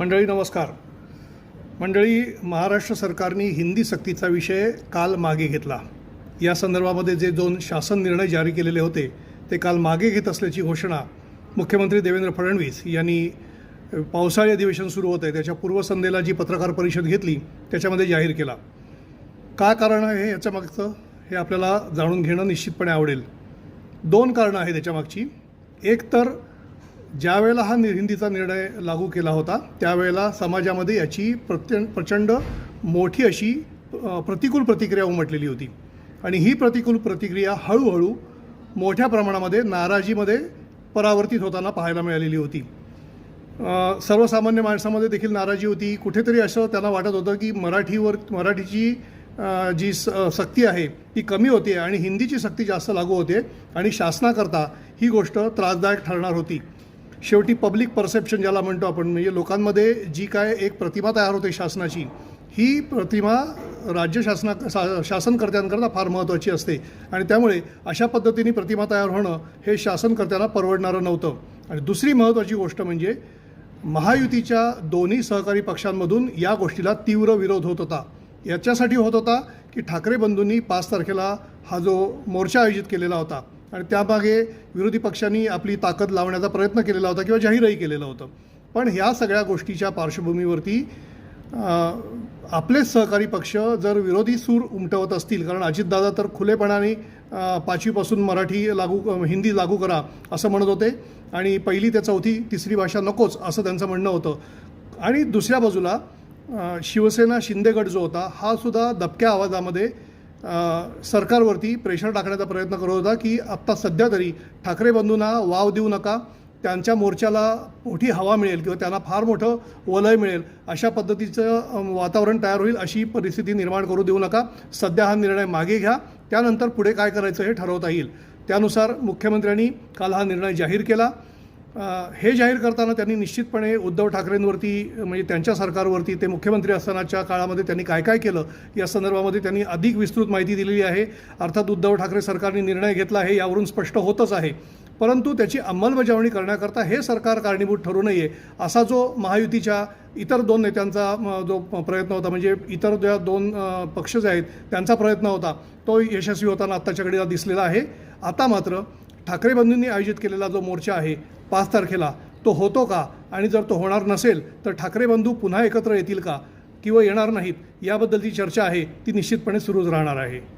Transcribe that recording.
मंडळी नमस्कार. मंडळी महाराष्ट्र सरकारने हिंदी सक्तीचा विषय काल मागे घेतला. या संदर्भामध्ये जे दोन शासन निर्णय जारी केलेले होते ते काल मागे घेत असल्याची घोषणा मुख्यमंत्री देवेंद्र फडणवीस यांनी पावसाळी अधिवेशन सुरू होतं आहे त्याच्या पूर्वसंध्येला जी पत्रकार परिषद घेतली त्याच्यामध्ये जाहीर केला. काय कारण आहे याच्या मागचं हे आपल्याला जाणून घेणं निश्चितपणे आवडेल. दोन कारणं आहेत त्याच्यामागची एक तर ज्या वेळेला हा नि- हिंदीचा निर्णय लागू केला होता त्यावेळेला समाजामध्ये याची प्रत्य प्रचंड मोठी अशी प्रतिकूल प्रतिक्रिया उमटलेली होती. आणि ही प्रतिकूल प्रतिक्रिया हळूहळू मोठ्या प्रमाणामध्ये नाराजीमध्ये परावर्तित होताना पाहायला मिळालेली होती. सर्वसामान्य माणसामध्ये देखील नाराजी होती. कुठेतरी असं त्यांना वाटत होतं की मराठीवर मराठीची जी स सक्ती आहे ती कमी होते आणि हिंदीची सक्ती जास्त लागू होते आणि शासनाकरता ही गोष्ट त्रासदायक ठरणार होती. शेवटी पब्लिक परसेप्शन ज्याला म्हणतो आपण म्हणजे लोकांमध्ये जी काय एक प्रतिमा तयार होते शासनाची ही प्रतिमा राज्य शासना शा शासनकर्त्यांकरता फार महत्त्वाची असते. आणि त्यामुळे अशा पद्धतीने प्रतिमा तयार होणं हे शासनकर्त्यांना परवडणारं नव्हतं. आणि दुसरी महत्त्वाची गोष्ट म्हणजे महायुतीच्या दोन्ही सहकारी पक्षांमधून या गोष्टीला तीव्र विरोध होत होता. याच्यासाठी होत होता की ठाकरे बंधूंनी पाच तारखेला हा जो मोर्चा आयोजित केलेला होता आणि त्यामागे विरोधी पक्षांनी आपली ताकद लावण्याचा प्रयत्न केलेला होता किंवा जाहीरही केलेलं होतं. पण ह्या सगळ्या गोष्टीच्या पार्श्वभूमीवरती आपलेच सहकारी पक्ष जर विरोधी सूर उमटवत असतील कारण अजितदादा तर खुलेपणाने पाचवीपासून मराठी लागू हिंदी लागू करा असं म्हणत होते आणि पहिली ते चौथी तिसरी भाषा नकोच असं त्यांचं म्हणणं होतं. आणि दुसऱ्या बाजूला शिवसेना शिंदेगड जो होता हा सुद्धा दबक्या आवाजामध्ये सरकारवरती प्रेशर टाकण्याचा प्रयत्न करत होता की आत्ता सध्या तरी ठाकरे बंधूंना वाव देऊ नका त्यांच्या मोर्चाला मोठी हवा मिळेल किंवा त्यांना फार मोठं वलय मिळेल अशा पद्धतीचं वातावरण तयार होईल अशी परिस्थिती निर्माण करू देऊ नका. सध्या हा निर्णय मागे घ्या त्यानंतर पुढे काय करायचं हे ठरवता येईल. त्यानुसार मुख्यमंत्र्यांनी काल हा निर्णय जाहीर केला. हे जाहीर करताना त्यांनी निश्चितपणे उद्धव ठाकरेंवरती म्हणजे त्यांच्या सरकारवरती ते मुख्यमंत्री असतानाच्या काळामध्ये त्यांनी काय काय केलं या संदर्भामध्ये त्यांनी अधिक विस्तृत माहिती दिलेली आहे. अर्थात उद्धव ठाकरे सरकारने निर्णय घेतला आहे यावरून स्पष्ट होतच आहे. परंतु त्याची अंमलबजावणी करण्याकरता हे सरकार कारणीभूत ठरू नये असा जो महायुतीच्या इतर दोन नेत्यांचा जो प- प्रयत्न होता म्हणजे इतर ज्या दोन पक्ष जे आहेत त्यांचा प्रयत्न होता तो यशस्वी होताना आत्ताच्या घडीला दिसलेला आहे. आता मात्र ठाकरे बंधूंनी आयोजित केलेला जो मोर्चा आहे पाच तारखेला. तो होतो का? आणि जर तो होणार नसेल तर ठाकरे बंधू पुन्हा एकत्र येतील का? किंवा येणार नाहीत याबद्दलची चर्चा आहे ती निश्चितपणे सुरूच राहणार आहे.